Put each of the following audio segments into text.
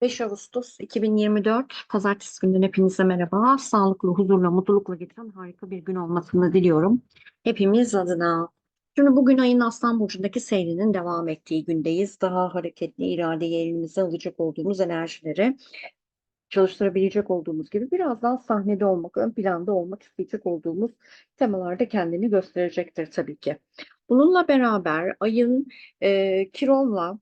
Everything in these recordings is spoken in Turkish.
5 Ağustos 2024 Pazartesi günden hepinize merhaba. Sağlıklı, huzurla, mutlulukla geçen harika bir gün olmasını diliyorum. Hepimiz adına. Şimdi bugün ayın Aslan Burcu'ndaki seyrinin devam ettiği gündeyiz. Daha hareketli, iradeyi elimize alacak olduğumuz enerjileri çalıştırabilecek olduğumuz gibi biraz daha sahnede olmak, ön planda olmak isteyecek olduğumuz temalarda kendini gösterecektir tabii ki. Bununla beraber ayın e, Kiron'la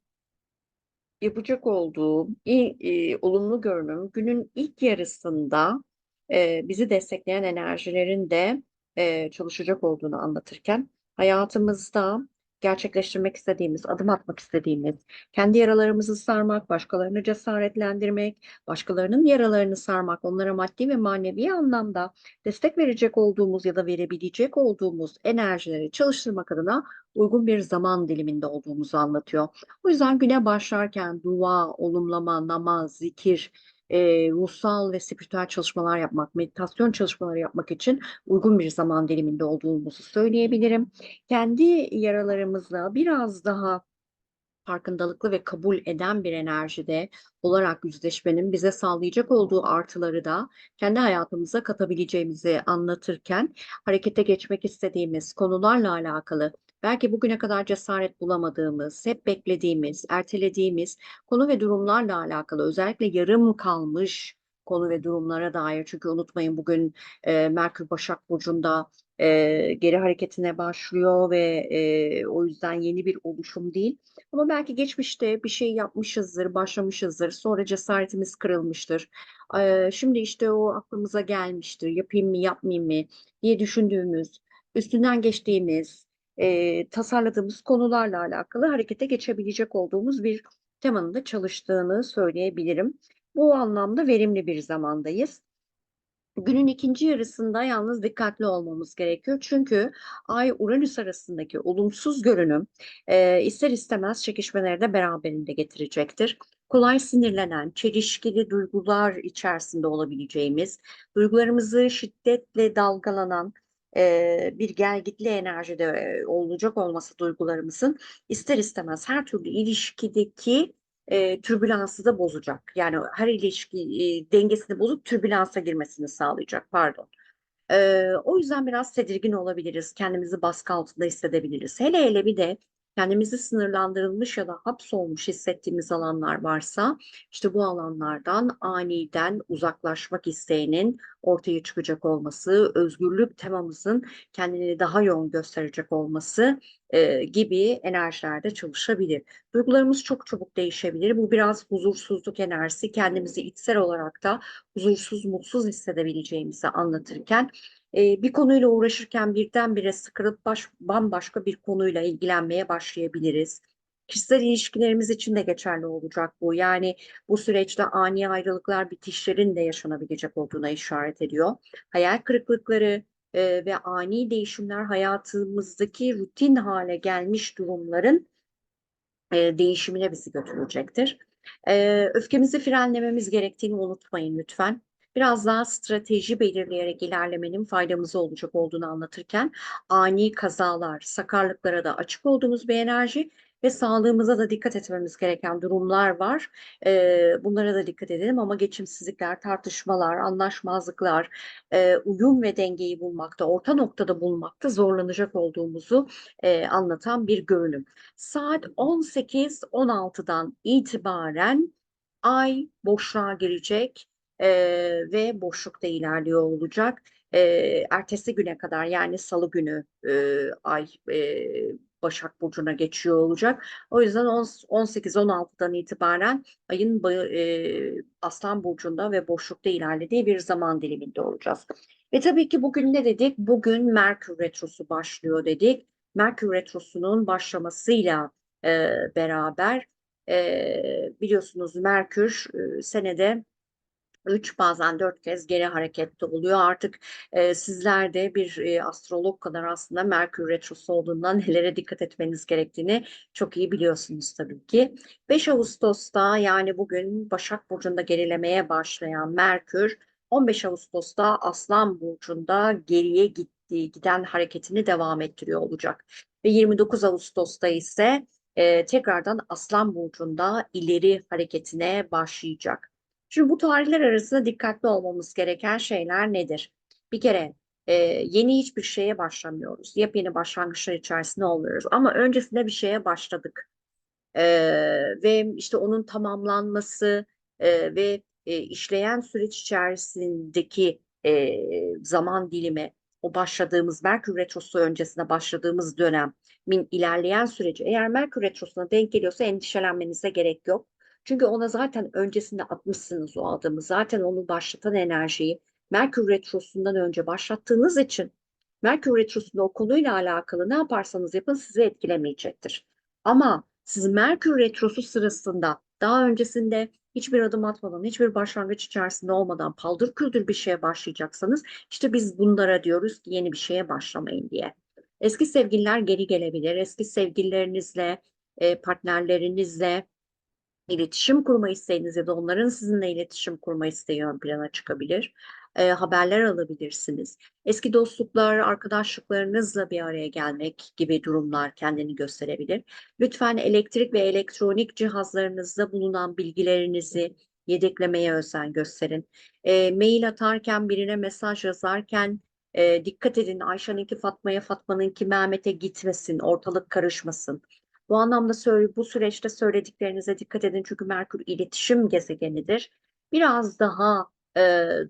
yapacak olduğu i- e, olumlu görünüm günün ilk yarısında e, bizi destekleyen enerjilerin de e, çalışacak olduğunu anlatırken hayatımızda gerçekleştirmek istediğimiz, adım atmak istediğimiz, kendi yaralarımızı sarmak, başkalarını cesaretlendirmek, başkalarının yaralarını sarmak, onlara maddi ve manevi anlamda destek verecek olduğumuz ya da verebilecek olduğumuz enerjileri çalıştırmak adına uygun bir zaman diliminde olduğumuzu anlatıyor. O yüzden güne başlarken dua, olumlama, namaz, zikir, e, ruhsal ve spiritüel çalışmalar yapmak, meditasyon çalışmaları yapmak için uygun bir zaman diliminde olduğumuzu söyleyebilirim. Kendi yaralarımızla biraz daha farkındalıklı ve kabul eden bir enerjide olarak yüzleşmenin bize sağlayacak olduğu artıları da kendi hayatımıza katabileceğimizi anlatırken harekete geçmek istediğimiz konularla alakalı belki bugüne kadar cesaret bulamadığımız, hep beklediğimiz, ertelediğimiz konu ve durumlarla alakalı özellikle yarım kalmış konu ve durumlara dair çünkü unutmayın bugün e, Merkür Başak Burcu'nda e, geri hareketine başlıyor ve e, o yüzden yeni bir oluşum değil. Ama belki geçmişte bir şey yapmışızdır, başlamışızdır, sonra cesaretimiz kırılmıştır. E, şimdi işte o aklımıza gelmiştir, yapayım mı, yapmayayım mı diye düşündüğümüz, üstünden geçtiğimiz, e, tasarladığımız konularla alakalı harekete geçebilecek olduğumuz bir temanın da çalıştığını söyleyebilirim. Bu anlamda verimli bir zamandayız. Günün ikinci yarısında yalnız dikkatli olmamız gerekiyor. Çünkü Ay-Uranüs arasındaki olumsuz görünüm e, ister istemez çekişmeleri de beraberinde getirecektir. Kolay sinirlenen, çelişkili duygular içerisinde olabileceğimiz, duygularımızı şiddetle dalgalanan, e, bir gelgitli enerjide olacak olması duygularımızın ister istemez her türlü ilişkideki e, türbülansı da bozacak. Yani her ilişki e, dengesini bozup türbülansa girmesini sağlayacak. Pardon. E, o yüzden biraz tedirgin olabiliriz. Kendimizi baskı altında hissedebiliriz. Hele hele bir de kendimizi sınırlandırılmış ya da hapsolmuş hissettiğimiz alanlar varsa işte bu alanlardan aniden uzaklaşmak isteğinin ortaya çıkacak olması, özgürlük temamızın kendini daha yoğun gösterecek olması e, gibi enerjilerde çalışabilir. Duygularımız çok çabuk değişebilir. Bu biraz huzursuzluk enerjisi. Kendimizi içsel olarak da huzursuz, mutsuz hissedebileceğimizi anlatırken e, bir konuyla uğraşırken birdenbire sıkılıp baş, bambaşka bir konuyla ilgilenmeye başlayabiliriz. Kişisel ilişkilerimiz için de geçerli olacak bu. Yani bu süreçte ani ayrılıklar, bitişlerin de yaşanabilecek olduğuna işaret ediyor. Hayal kırıklıkları e, ve ani değişimler hayatımızdaki rutin hale gelmiş durumların e, değişimine bizi götürecektir. E, öfkemizi frenlememiz gerektiğini unutmayın lütfen biraz daha strateji belirleyerek ilerlemenin faydamıza olacak olduğunu anlatırken ani kazalar, sakarlıklara da açık olduğumuz bir enerji ve sağlığımıza da dikkat etmemiz gereken durumlar var. Bunlara da dikkat edelim ama geçimsizlikler, tartışmalar, anlaşmazlıklar, uyum ve dengeyi bulmakta, orta noktada bulmakta zorlanacak olduğumuzu anlatan bir görünüm. Saat 18-16'dan itibaren ay boşluğa girecek e, ve boşlukta ilerliyor olacak. E, ertesi güne kadar yani salı günü e, ay e, Başak Burcu'na geçiyor olacak. O yüzden 18-16'dan itibaren ayın e, Aslan Burcu'nda ve boşlukta ilerlediği bir zaman diliminde olacağız. Ve tabii ki bugün ne dedik? Bugün Merkür Retrosu başlıyor dedik. Merkür Retrosu'nun başlamasıyla e, beraber e, biliyorsunuz Merkür e, senede 3 bazen 4 kez geri harekette oluyor. Artık e, sizler de bir e, astrolog kadar aslında Merkür Retrosu olduğundan nelere dikkat etmeniz gerektiğini çok iyi biliyorsunuz tabii ki. 5 Ağustos'ta yani bugün Başak Burcu'nda gerilemeye başlayan Merkür 15 Ağustos'ta Aslan Burcu'nda geriye gittiği, giden hareketini devam ettiriyor olacak. Ve 29 Ağustos'ta ise e, tekrardan Aslan Burcu'nda ileri hareketine başlayacak. Şimdi bu tarihler arasında dikkatli olmamız gereken şeyler nedir? Bir kere e, yeni hiçbir şeye başlamıyoruz. Yepyeni başlangıçlar içerisinde oluyoruz. Ama öncesinde bir şeye başladık. E, ve işte onun tamamlanması e, ve e, işleyen süreç içerisindeki e, zaman dilimi, o başladığımız Merkür Retrosu öncesinde başladığımız dönemin ilerleyen süreci eğer Merkür Retrosu'na denk geliyorsa endişelenmenize gerek yok. Çünkü ona zaten öncesinde atmışsınız o adımı. Zaten onu başlatan enerjiyi Merkür Retrosu'ndan önce başlattığınız için Merkür Retrosu'nda o konuyla alakalı ne yaparsanız yapın sizi etkilemeyecektir. Ama siz Merkür Retrosu sırasında daha öncesinde hiçbir adım atmadan, hiçbir başlangıç içerisinde olmadan paldır küldür bir şeye başlayacaksanız işte biz bunlara diyoruz ki yeni bir şeye başlamayın diye. Eski sevgililer geri gelebilir. Eski sevgililerinizle, e, partnerlerinizle iletişim kurma isteğiniz ya da onların sizinle iletişim kurma isteği ön plana çıkabilir. E, haberler alabilirsiniz. Eski dostluklar, arkadaşlıklarınızla bir araya gelmek gibi durumlar kendini gösterebilir. Lütfen elektrik ve elektronik cihazlarınızda bulunan bilgilerinizi yedeklemeye özen gösterin. E, mail atarken, birine mesaj yazarken e, dikkat edin Ayşe'ninki Fatma'ya, Fatma'nınki Mehmet'e gitmesin, ortalık karışmasın. Bu anlamda bu süreçte söylediklerinize dikkat edin çünkü Merkür iletişim gezegenidir. Biraz daha e,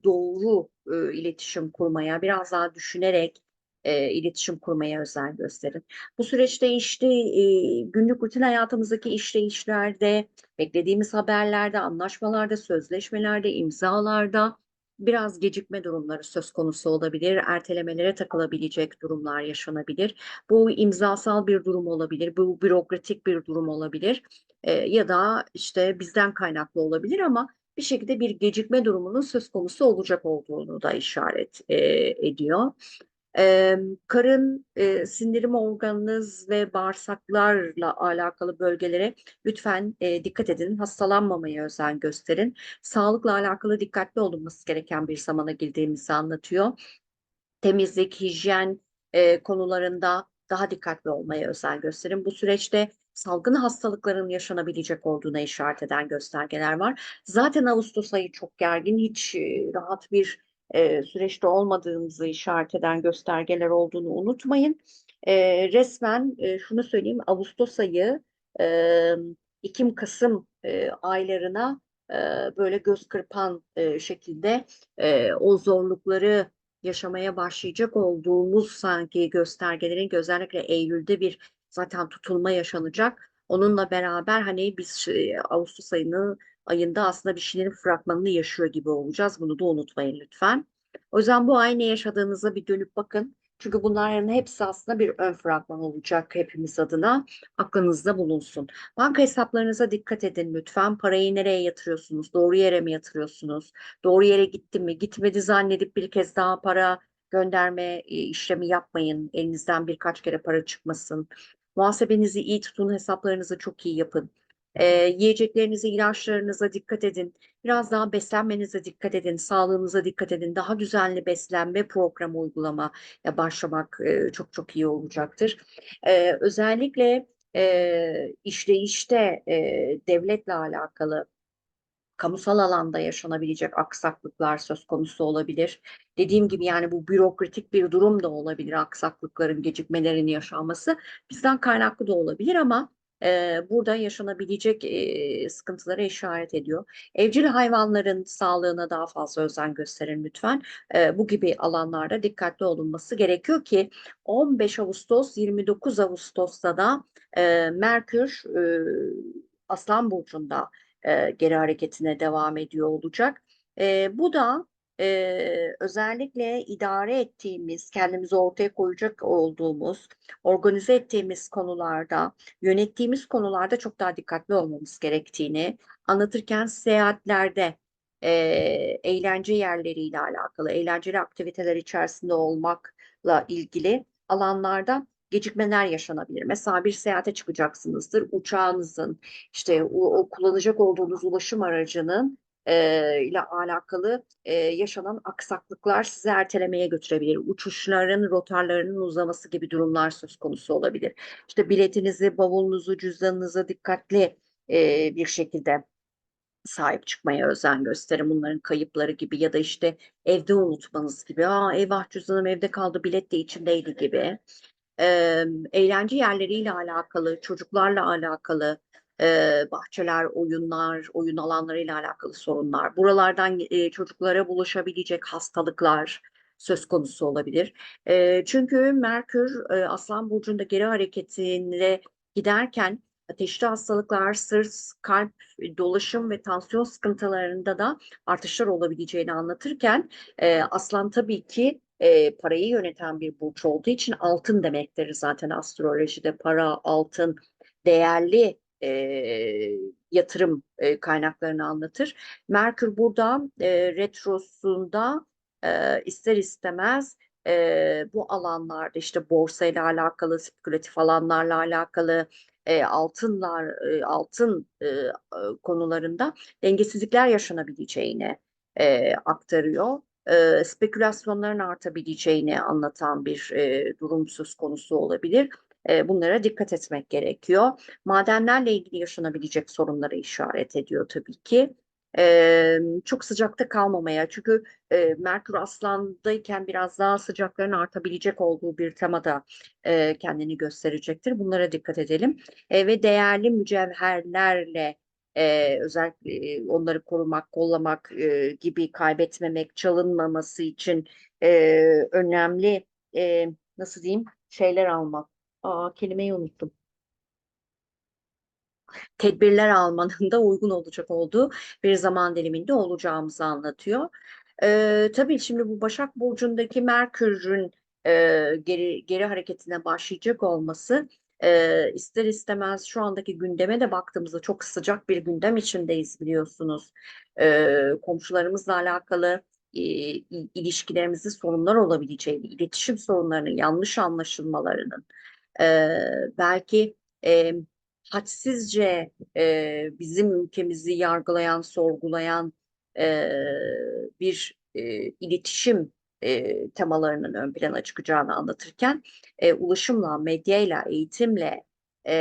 doğru e, iletişim kurmaya, biraz daha düşünerek e, iletişim kurmaya özen gösterin. Bu süreçte işte e, günlük rutin hayatımızdaki işleyişlerde, beklediğimiz haberlerde, anlaşmalarda, sözleşmelerde, imzalarda biraz gecikme durumları söz konusu olabilir. Ertelemelere takılabilecek durumlar yaşanabilir. Bu imzasal bir durum olabilir, bu bürokratik bir durum olabilir e, ya da işte bizden kaynaklı olabilir ama bir şekilde bir gecikme durumunun söz konusu olacak olduğunu da işaret e, ediyor. Karın, sindirim organınız ve bağırsaklarla alakalı bölgelere lütfen dikkat edin. Hastalanmamaya özen gösterin. Sağlıkla alakalı dikkatli olunması gereken bir zamana girdiğimizi anlatıyor. Temizlik, hijyen konularında daha dikkatli olmaya özen gösterin. Bu süreçte salgın hastalıkların yaşanabilecek olduğuna işaret eden göstergeler var. Zaten Ağustos ayı çok gergin, hiç rahat bir e, süreçte olmadığımızı işaret eden göstergeler olduğunu unutmayın. E, resmen e, şunu söyleyeyim, Ağustos ayı e, Ekim-Kasım e, aylarına e, böyle göz kırpan e, şekilde e, o zorlukları yaşamaya başlayacak olduğumuz sanki göstergelerin özellikle Eylül'de bir zaten tutulma yaşanacak. Onunla beraber hani biz e, Ağustos ayını ayında aslında bir şeylerin fragmanını yaşıyor gibi olacağız. Bunu da unutmayın lütfen. O yüzden bu ay ne yaşadığınıza bir dönüp bakın. Çünkü bunların hepsi aslında bir ön fragman olacak hepimiz adına. Aklınızda bulunsun. Banka hesaplarınıza dikkat edin lütfen. Parayı nereye yatırıyorsunuz? Doğru yere mi yatırıyorsunuz? Doğru yere gitti mi? Gitmedi zannedip bir kez daha para gönderme e, işlemi yapmayın. Elinizden birkaç kere para çıkmasın. Muhasebenizi iyi tutun, hesaplarınızı çok iyi yapın. E, yiyeceklerinize, ilaçlarınıza dikkat edin. Biraz daha beslenmenize dikkat edin, sağlığınıza dikkat edin. Daha düzenli beslenme programı uygulamaya başlamak e, çok çok iyi olacaktır. E, özellikle e, işleyişte e, devletle alakalı kamusal alanda yaşanabilecek aksaklıklar söz konusu olabilir. Dediğim gibi yani bu bürokratik bir durum da olabilir aksaklıkların, gecikmelerin yaşanması. Bizden kaynaklı da olabilir ama e, burada yaşanabilecek e, sıkıntılara işaret ediyor. Evcil hayvanların sağlığına daha fazla özen gösterin lütfen. E, bu gibi alanlarda dikkatli olunması gerekiyor ki 15 Ağustos 29 Ağustos'ta da e, Merkür e, Aslan Burcu'nda e, geri hareketine devam ediyor olacak. E, bu da e, özellikle idare ettiğimiz, kendimizi ortaya koyacak olduğumuz, organize ettiğimiz konularda, yönettiğimiz konularda çok daha dikkatli olmamız gerektiğini anlatırken seyahatlerde, e, eğlence yerleriyle alakalı, eğlenceli aktiviteler içerisinde olmakla ilgili alanlarda gecikmeler yaşanabilir. Mesela bir seyahate çıkacaksınızdır. Uçağınızın, işte o, o kullanacak olduğunuz ulaşım aracının e, ile alakalı e, yaşanan aksaklıklar sizi ertelemeye götürebilir. Uçuşların, rotarlarının uzaması gibi durumlar söz konusu olabilir. İşte biletinizi, bavulunuzu, cüzdanınızı dikkatli e, bir şekilde sahip çıkmaya özen gösterin. Bunların kayıpları gibi ya da işte evde unutmanız gibi. Aa eyvah cüzdanım evde kaldı, bilet de içindeydi gibi. Ee, eğlence yerleriyle alakalı, çocuklarla alakalı, e, bahçeler, oyunlar, oyun alanlarıyla alakalı sorunlar. Buralardan e, çocuklara bulaşabilecek hastalıklar söz konusu olabilir. E, çünkü Merkür e, Aslan Burcu'nda geri hareketinde giderken ateşli hastalıklar, sırt, kalp, dolaşım ve tansiyon sıkıntılarında da artışlar olabileceğini anlatırken e, Aslan tabii ki e, parayı yöneten bir burç olduğu için altın demektir zaten astrolojide para, altın, değerli e, yatırım e, kaynaklarını anlatır. Merkür burada e, retrosunda e, ister istemez e, bu alanlarda işte borsayla alakalı, spekülatif alanlarla alakalı, e, altınlar, e, altın e, konularında dengesizlikler yaşanabileceğini e, aktarıyor. E, spekülasyonların artabileceğini anlatan bir e, durum söz konusu olabilir. Bunlara dikkat etmek gerekiyor. Madenlerle ilgili yaşanabilecek sorunları işaret ediyor tabii ki. Ee, çok sıcakta kalmamaya çünkü e, Merkür Aslan'dayken biraz daha sıcakların artabilecek olduğu bir temada e, kendini gösterecektir. Bunlara dikkat edelim E, ve değerli mücevherlerle e, özellikle e, onları korumak, kollamak e, gibi kaybetmemek, çalınmaması için e, önemli e, nasıl diyeyim şeyler almak. Aa, kelimeyi unuttum tedbirler almanın da uygun olacak olduğu bir zaman diliminde olacağımızı anlatıyor. Ee, tabii şimdi bu Başak Burcu'ndaki Merkür'ün e, geri, geri hareketine başlayacak olması e, ister istemez şu andaki gündeme de baktığımızda çok sıcak bir gündem içindeyiz biliyorsunuz. E, komşularımızla alakalı e, ilişkilerimizde sorunlar olabileceğini, iletişim sorunlarının, yanlış anlaşılmalarının, e, belki e, hadsizce e, bizim ülkemizi yargılayan, sorgulayan e, bir e, iletişim e, temalarının ön plana çıkacağını anlatırken e, ulaşımla, medyayla, eğitimle, e,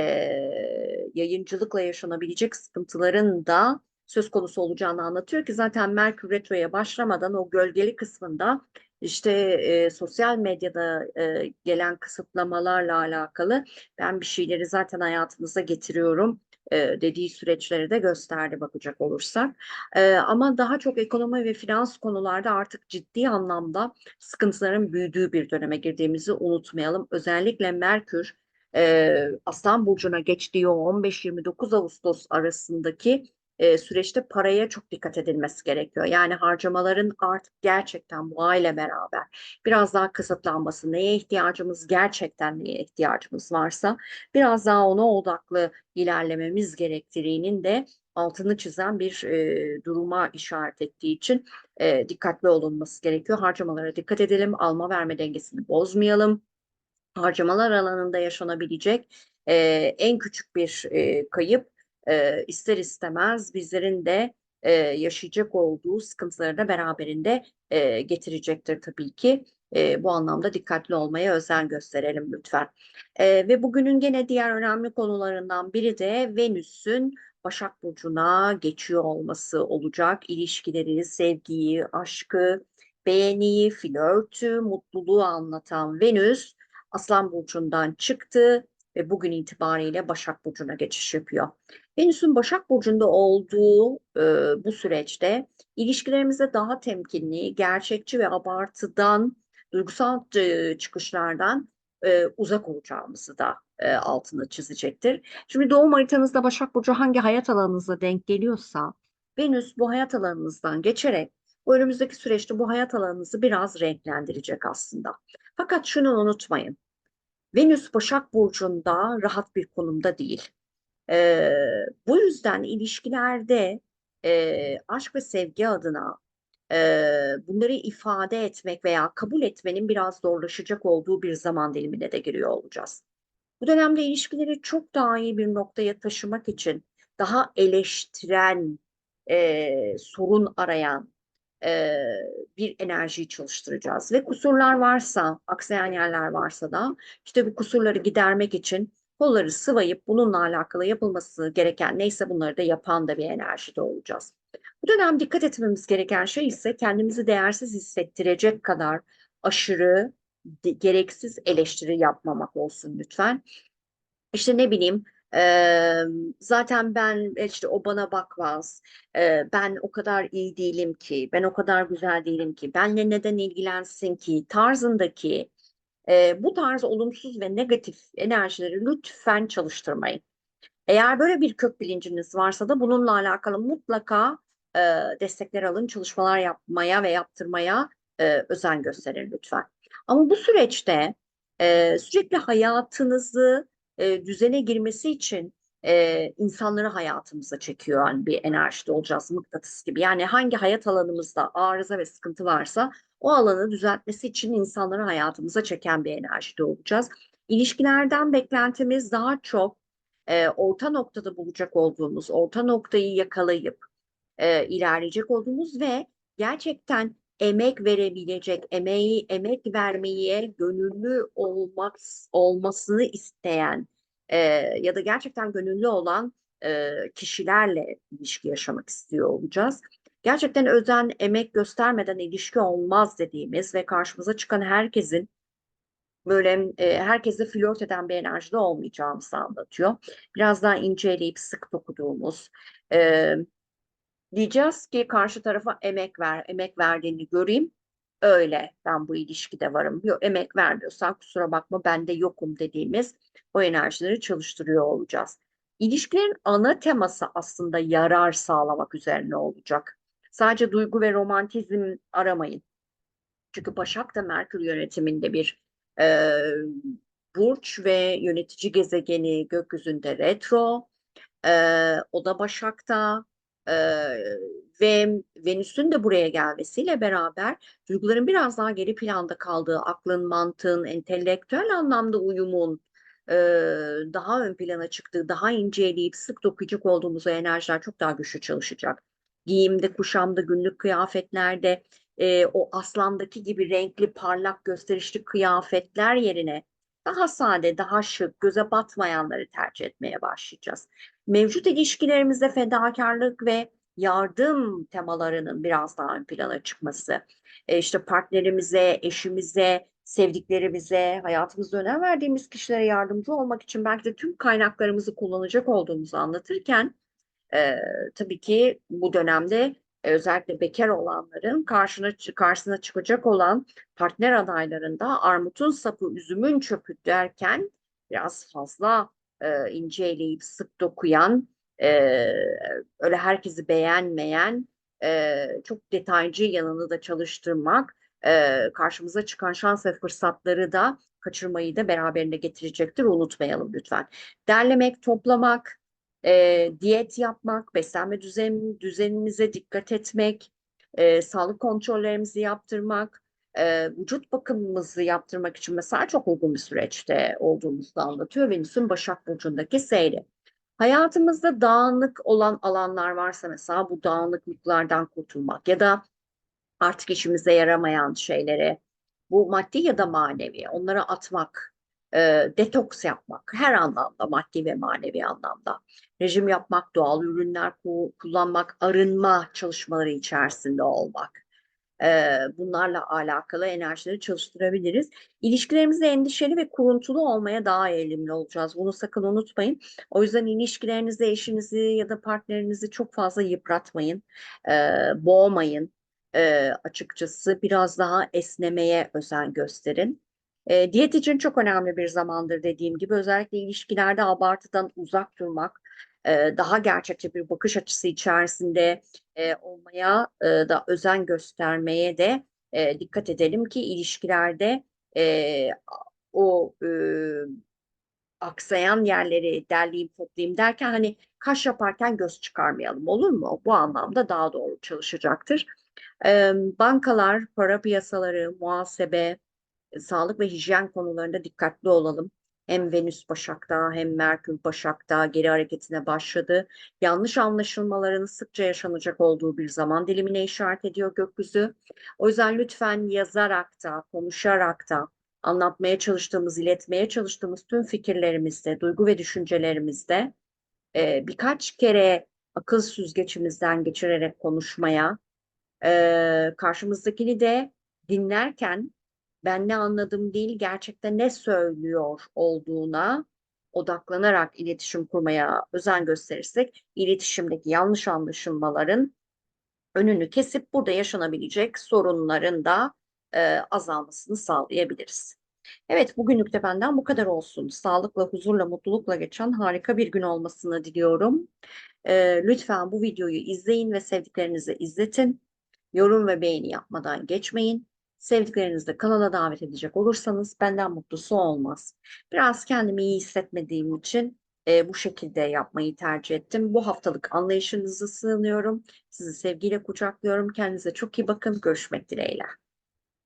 yayıncılıkla yaşanabilecek sıkıntıların da söz konusu olacağını anlatıyor ki zaten Merkür Retro'ya başlamadan o gölgeli kısmında işte e, sosyal medyada e, gelen kısıtlamalarla alakalı ben bir şeyleri zaten hayatınıza getiriyorum e, dediği süreçleri de gösterdi bakacak olursak. E, ama daha çok ekonomi ve finans konularda artık ciddi anlamda sıkıntıların büyüdüğü bir döneme girdiğimizi unutmayalım. Özellikle Merkür e, Aslan Burcu'na geçtiği o 15-29 Ağustos arasındaki e, süreçte paraya çok dikkat edilmesi gerekiyor. Yani harcamaların artık gerçekten bu aile beraber biraz daha kısıtlanması, neye ihtiyacımız gerçekten neye ihtiyacımız varsa biraz daha ona odaklı ilerlememiz gerektiğinin de altını çizen bir e, duruma işaret ettiği için e, dikkatli olunması gerekiyor. Harcamalara dikkat edelim, alma verme dengesini bozmayalım. Harcamalar alanında yaşanabilecek e, en küçük bir e, kayıp e, ister istemez bizlerin de e, yaşayacak olduğu sıkıntıları da beraberinde e, getirecektir tabii ki. E, bu anlamda dikkatli olmaya özen gösterelim lütfen. E, ve bugünün gene diğer önemli konularından biri de Venüs'ün Başak Burcu'na geçiyor olması olacak. İlişkileri, sevgiyi, aşkı, beğeniyi, flörtü, mutluluğu anlatan Venüs Aslan Burcu'ndan çıktı ve bugün itibariyle Başak Burcu'na geçiş yapıyor. Venüs'ün Başak Burcu'nda olduğu e, bu süreçte ilişkilerimizde daha temkinli, gerçekçi ve abartıdan, duygusal e, çıkışlardan e, uzak olacağımızı da e, altını çizecektir. Şimdi doğum haritanızda Başak Burcu hangi hayat alanınıza denk geliyorsa Venüs bu hayat alanınızdan geçerek bu önümüzdeki süreçte bu hayat alanınızı biraz renklendirecek aslında. Fakat şunu unutmayın. Venüs Başak Burcu'nda rahat bir konumda değil. E, bu yüzden ilişkilerde e, aşk ve sevgi adına e, bunları ifade etmek veya kabul etmenin biraz zorlaşacak olduğu bir zaman dilimine de giriyor olacağız. Bu dönemde ilişkileri çok daha iyi bir noktaya taşımak için daha eleştiren e, sorun arayan e, bir enerjiyi çalıştıracağız. Ve kusurlar varsa, aksayan yerler varsa da işte bu kusurları gidermek için kolları sıvayıp bununla alakalı yapılması gereken neyse bunları da yapan da bir enerjide olacağız. Bu dönem dikkat etmemiz gereken şey ise kendimizi değersiz hissettirecek kadar aşırı gereksiz eleştiri yapmamak olsun lütfen. İşte ne bileyim eee, zaten ben işte o bana bakmaz, eee, ben o kadar iyi değilim ki, ben o kadar güzel değilim ki, benle neden ilgilensin ki tarzındaki eee, bu tarz olumsuz ve negatif enerjileri lütfen çalıştırmayın. Eğer böyle bir kök bilinciniz varsa da bununla alakalı mutlaka e, destekler alın, çalışmalar yapmaya ve yaptırmaya e, özen gösterin lütfen. Ama bu süreçte e, sürekli hayatınızı e, düzene girmesi için e, insanları hayatımıza çekiyor yani bir enerjide olacağız mıknatıs gibi. Yani hangi hayat alanımızda arıza ve sıkıntı varsa o alanı düzeltmesi için insanları hayatımıza çeken bir enerjide olacağız. İlişkilerden beklentimiz daha çok e, orta noktada bulacak olduğumuz, orta noktayı yakalayıp e, ilerleyecek olduğumuz ve gerçekten emek verebilecek, emeği, emek vermeye gönüllü olmak olmasını isteyen e, ya da gerçekten gönüllü olan e, kişilerle ilişki yaşamak istiyor olacağız. Gerçekten özen, emek göstermeden ilişki olmaz dediğimiz ve karşımıza çıkan herkesin böyle e, herkesle flört eden bir enerjide olmayacağımızı anlatıyor. Biraz daha inceleyip sık dokuduğumuz, e, diyeceğiz ki karşı tarafa emek ver, emek verdiğini göreyim. Öyle ben bu ilişkide varım. Yok emek vermiyorsan kusura bakma ben de yokum dediğimiz o enerjileri çalıştırıyor olacağız. İlişkilerin ana teması aslında yarar sağlamak üzerine olacak. Sadece duygu ve romantizm aramayın. Çünkü Başak da Merkür yönetiminde bir e, burç ve yönetici gezegeni gökyüzünde retro. E, o da Başak'ta ve Venüs'ün de buraya gelmesiyle beraber duyguların biraz daha geri planda kaldığı, aklın, mantığın, entelektüel anlamda uyumun e, daha ön plana çıktığı, daha inceleyip sık dokuyacak olduğumuz o enerjiler çok daha güçlü çalışacak. Giyimde, kuşamda, günlük kıyafetlerde e, o aslandaki gibi renkli, parlak, gösterişli kıyafetler yerine daha sade, daha şık, göze batmayanları tercih etmeye başlayacağız. Mevcut ilişkilerimizde fedakarlık ve yardım temalarının biraz daha ön plana çıkması, e, işte partnerimize, eşimize, sevdiklerimize, hayatımızda önem verdiğimiz kişilere yardımcı olmak için belki de tüm kaynaklarımızı kullanacak olduğumuzu anlatırken, e, tabii ki bu dönemde e, özellikle bekar olanların karşına karşısına çıkacak olan partner adaylarında armutun sapı üzümün çöpü derken biraz fazla e, inceleyip sık dokuyan e, öyle herkesi beğenmeyen e, çok detaycı yanını da çalıştırmak e, karşımıza çıkan şans ve fırsatları da kaçırmayı da beraberinde getirecektir unutmayalım lütfen. Derlemek, toplamak, e, diyet yapmak, beslenme düzen, düzenimize dikkat etmek, e, sağlık kontrollerimizi yaptırmak, e, vücut bakımımızı yaptırmak için mesela çok uygun bir süreçte olduğumuzu da anlatıyor Venüs'ün Başak Burcu'ndaki seyri. Hayatımızda dağınık olan alanlar varsa mesela bu dağınıklıklardan kurtulmak ya da artık işimize yaramayan şeyleri, bu maddi ya da manevi onları atmak, e, detoks yapmak her anlamda maddi ve manevi anlamda rejim yapmak, doğal ürünler ku- kullanmak, arınma çalışmaları içerisinde olmak. Bunlarla alakalı enerjileri çalıştırabiliriz. İlişkilerimizde endişeli ve kuruntulu olmaya daha eğilimli olacağız. Bunu sakın unutmayın. O yüzden ilişkilerinizde eşinizi ya da partnerinizi çok fazla yıpratmayın, boğmayın. Açıkçası biraz daha esnemeye özen gösterin. Diyet için çok önemli bir zamandır dediğim gibi özellikle ilişkilerde abartıdan uzak durmak, daha gerçekçi bir bakış açısı içerisinde e, olmaya e, da özen göstermeye de e, dikkat edelim ki ilişkilerde e, o e, aksayan yerleri derleyeyim toplayayım derken hani kaş yaparken göz çıkarmayalım olur mu? Bu anlamda daha doğru çalışacaktır. E, bankalar, para piyasaları, muhasebe, sağlık ve hijyen konularında dikkatli olalım. Hem Venüs Başak'ta hem Merkür Başak'ta geri hareketine başladı. Yanlış anlaşılmaların sıkça yaşanacak olduğu bir zaman dilimine işaret ediyor gökyüzü. O yüzden lütfen yazarak da, konuşarak da, anlatmaya çalıştığımız, iletmeye çalıştığımız tüm fikirlerimizde, duygu ve düşüncelerimizde e, birkaç kere akıl süzgecimizden geçirerek konuşmaya, e, karşımızdakini de dinlerken ben ne anladım değil, gerçekten ne söylüyor olduğuna odaklanarak iletişim kurmaya özen gösterirsek, iletişimdeki yanlış anlaşılmaların önünü kesip burada yaşanabilecek sorunların da e, azalmasını sağlayabiliriz. Evet, bugünlük de benden bu kadar olsun. Sağlıkla, huzurla, mutlulukla geçen harika bir gün olmasını diliyorum. E, lütfen bu videoyu izleyin ve sevdiklerinize izletin. Yorum ve beğeni yapmadan geçmeyin. Sevdiklerinizi kanala davet edecek olursanız benden mutlusu olmaz. Biraz kendimi iyi hissetmediğim için e, bu şekilde yapmayı tercih ettim. Bu haftalık anlayışınızı sığınıyorum. Sizi sevgiyle kucaklıyorum. Kendinize çok iyi bakın. Görüşmek dileğiyle.